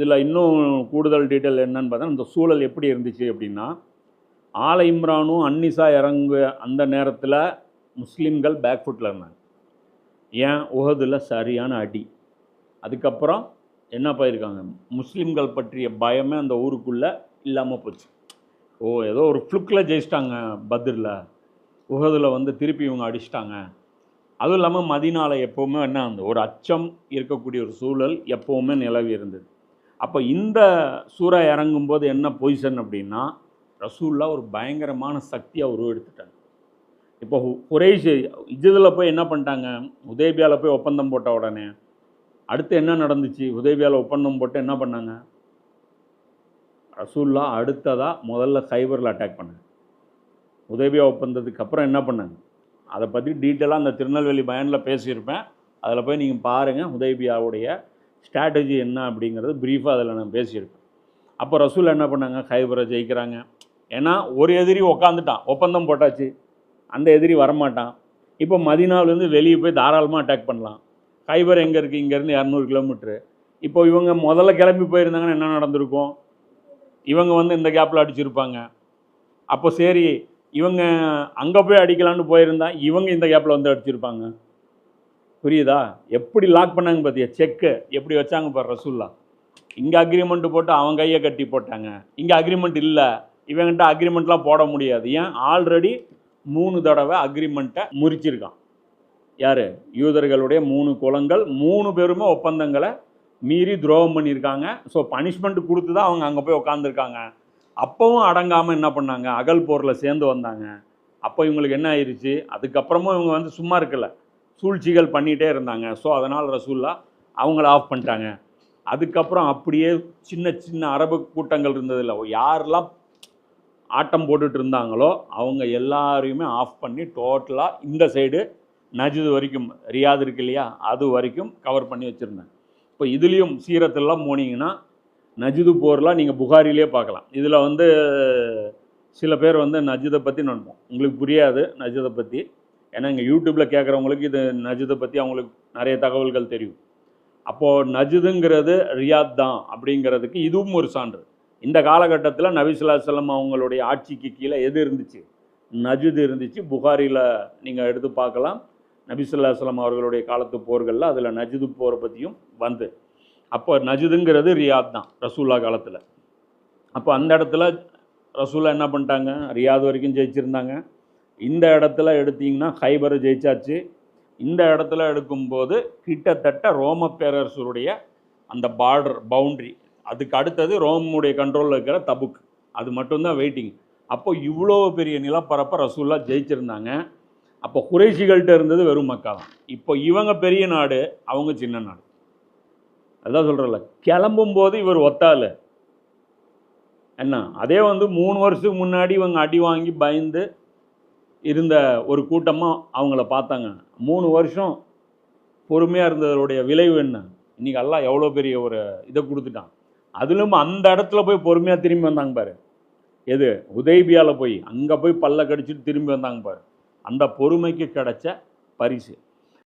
இதில் இன்னும் கூடுதல் டீட்டெயில் என்னன்னு பார்த்தா இந்த சூழல் எப்படி இருந்துச்சு அப்படின்னா ஆல இம்ரானும் அன்னிசா இறங்கு அந்த நேரத்தில் முஸ்லீம்கள் பேக் ஃபுட்டில் இருந்தாங்க. ஏன்? உகதில் சரியான அடி. அதுக்கப்புறம் என்ன போயிருக்காங்க? முஸ்லீம்கள் பற்றிய பயமே அந்த ஊருக்குள்ளே இல்லாமல் போச்சு. ஓ ஏதோ ஒரு ஃப்ளுக்கில் ஜெயிச்சிட்டாங்க பத்ரில். உகதில் வந்து திருப்பி இவங்க அடிச்சிட்டாங்க. அதுவும் இல்லாமல் மதினால எப்போவுமே என்ன அந்த ஒரு அச்சம் இருக்கக்கூடிய ஒரு சூழல் எப்போவுமே நிலவி இருந்தது. அப்போ இந்த சூறா இறங்கும்போது என்ன பொசிஷன் அப்படின்னா ரசூல்லா ஒரு பயங்கரமான சக்தியாக உருவெடுத்துட்டாங்க. இப்போ குறைஷ் இதில் போய் என்ன பண்ணிட்டாங்க? உதேபியாவில் போய் ஒப்பந்தம் போட்ட உடனே அடுத்து என்ன நடந்துச்சு? உதேபியாவில் ஒப்பந்தம் போட்டு என்ன பண்ணாங்க? ரசூல்லா அடுத்ததாக முதல்ல சைபரில் அட்டாக் பண்ணாங்க. உதேபியா ஒப்பந்தத்துக்கு அப்புறம் என்ன பண்ணாங்க? அதை பற்றி டீட்டெயிலாக அந்த திருநெல்வேலி பயனில் பேசியிருப்பேன். அதில் போய் நீங்கள் பாருங்கள் உதேபியாவுடைய ஸ்ட்ராட்டஜி என்ன அப்படிங்கிறது ப்ரீஃபாக அதில் நான் பேசியிருக்கேன் அப்போ ரசூல் என்ன பண்ணாங்க? ஹைபரை ஜெயிக்கிறாங்க. ஏன்னா ஒரு எதிரி உக்காந்துட்டான். ஒப்பந்தம் போட்டாச்சு. அந்த எதிரி வரமாட்டான். இப்போ மதினாவிலேருந்து வெளியே போய் தாராளமாக அட்டாக் பண்ணலாம். ஹைபர் எங்கே இருக்குது இங்கேருந்து இரநூறு கிலோமீட்ரு இப்போ இவங்க முதல்ல கிளம்பி போயிருந்தாங்கன்னா என்ன நடந்திருக்கும்? இவங்க வந்து இந்த கேப்பில் அடிச்சிருப்பாங்க. அப்போ சரி இவங்க அங்கே போய் அடிக்கலான்னு போயிருந்தா இவங்க இந்த கேப்பில் வந்து அடிச்சிருப்பாங்க. புரியுதா? எப்படி லாக் பண்ணாங்க பார்த்தியா செக்கு எப்படி வச்சாங்க பாரு ரசூல்லா. இங்கே அக்ரிமெண்ட்டு போட்டு அவன் கையை கட்டி போட்டாங்க. இங்கே அக்ரிமெண்ட் இல்லை. இவங்கிட்ட அக்ரிமெண்ட்லாம் போட முடியாது. ஏன்? ஆல்ரெடி மூணு தடவை அக்ரிமெண்ட்டை முறிச்சிருக்கான். யார்? யூதர்களுடைய மூணு குலங்கள் மூணு பேருமே ஒப்பந்தங்களை மீறி துரோகம் பண்ணியிருக்காங்க. ஸோ பனிஷ்மெண்ட் கொடுத்து தான் அவங்க அங்கே போய் உட்காந்துருக்காங்க அப்போவும் அடங்காமல் என்ன பண்ணாங்க? அகல் போரில் சேர்ந்து வந்தாங்க. அப்போ இவங்களுக்கு என்ன ஆயிடுச்சு அதுக்கப்புறமும் இவங்க வந்து சும்மா இருக்கல. சூழ்ச்சிகள் பண்ணிகிட்டே இருந்தாங்க. ஸோ அதனால் ரசூல்லா அவங்கள ஆஃப் பண்ணிட்டாங்க. அதுக்கப்புறம் அப்படியே சின்ன சின்ன அரபு கூட்டங்கள் இருந்ததில்ல. யாரெல்லாம் ஆட்டம் போட்டுட்டு இருந்தாங்களோ அவங்க எல்லாரையுமே ஆஃப் பண்ணி டோட்டலாக இந்த சைடு நஜிது வரைக்கும் ரியாது இருக்கு இல்லையா அது வரைக்கும் கவர் பண்ணி வச்சுருந்தேன். இப்போ இதுலேயும் சீரத்தெல்லாம் போனீங்கன்னா நஜிது போர்லாம் நீங்கள் புகாரிலே பார்க்கலாம். இதில் வந்து சில பேர் வந்து நஜிதை பற்றி நினைப்போம் உங்களுக்கு புரியாது நஜிதை பற்றி ஏன்னா இங்கே யூடியூப்பில் கேட்குறவங்களுக்கு இது நஜிதை பற்றி அவங்களுக்கு நிறைய தகவல்கள் தெரியும். அப்போது நஜிதுங்கிறது ரியாத் தான் அப்படிங்கிறதுக்கு இதுவும் ஒரு சான்று. இந்த காலகட்டத்தில் நபிசுல்லா செல்லம் அவங்களுடைய ஆட்சிக்கு கீழே எது இருந்துச்சு? நஜுது இருந்துச்சு. புகாரியில் நீங்கள் எடுத்து பார்க்கலாம். நபிசுல்லா செல்லம் அவர்களுடைய காலத்து போர்களில் அதில் நஜிது போரை பற்றியும் வந்து. அப்போ நஜிதுங்கிறது ரியாத் தான் ரசூல்லா காலத்தில். அப்போ அந்த இடத்துல ரசூல்லா என்ன பண்ணிட்டாங்க? ரியாத் வரைக்கும் ஜெயிச்சிருந்தாங்க. இந்த இடத்துல எடுத்தீங்கன்னா ஹைபரை ஜெயிச்சாச்சு. இந்த இடத்துல எடுக்கும்போது கிட்டத்தட்ட ரோம பேரரசருடைய அந்த பார்டர் பவுண்ட்ரி அதுக்கு அடுத்தது ரோமுடைய கண்ட்ரோலில் இருக்கிற தபுக். அது மட்டும்தான் வெயிட்டிங் அப்போ இவ்வளோ பெரிய நிலப்பரப்பை ரசூல்லா ஜெயிச்சிருந்தாங்க. அப்போ குறைஷிகள்கிட்ட இருந்தது வெறும் மக்கா தான். இப்போ இவங்க பெரிய நாடு அவங்க சின்ன நாடு. அதான் சொல்கிறல கிளம்பும்போது இவர் ஒத்தாள் என்ன? அதே வந்து மூணு வருஷத்துக்கு முன்னாடி இவங்க அடி வாங்கி பயந்து இருந்த ஒரு கூட்டமாக அவங்கள பார்த்தாங்க. மூணு வருஷம் பொறுமையாக இருந்ததோடைய விளைவு என்ன? இன்றைக்கி எல்லாம் எவ்வளோ பெரிய ஒரு இதை கொடுத்துட்டான். அதிலும் அந்த இடத்துல போய் பொறுமையாக திரும்பி வந்தாங்க பாரு. எது? உதயபியாவில் போய் அங்கே போய் பல்ல கடிச்சிட்டு திரும்பி வந்தாங்க பாரு. அந்த பொறுமைக்கு கிடைச்ச பரிசு.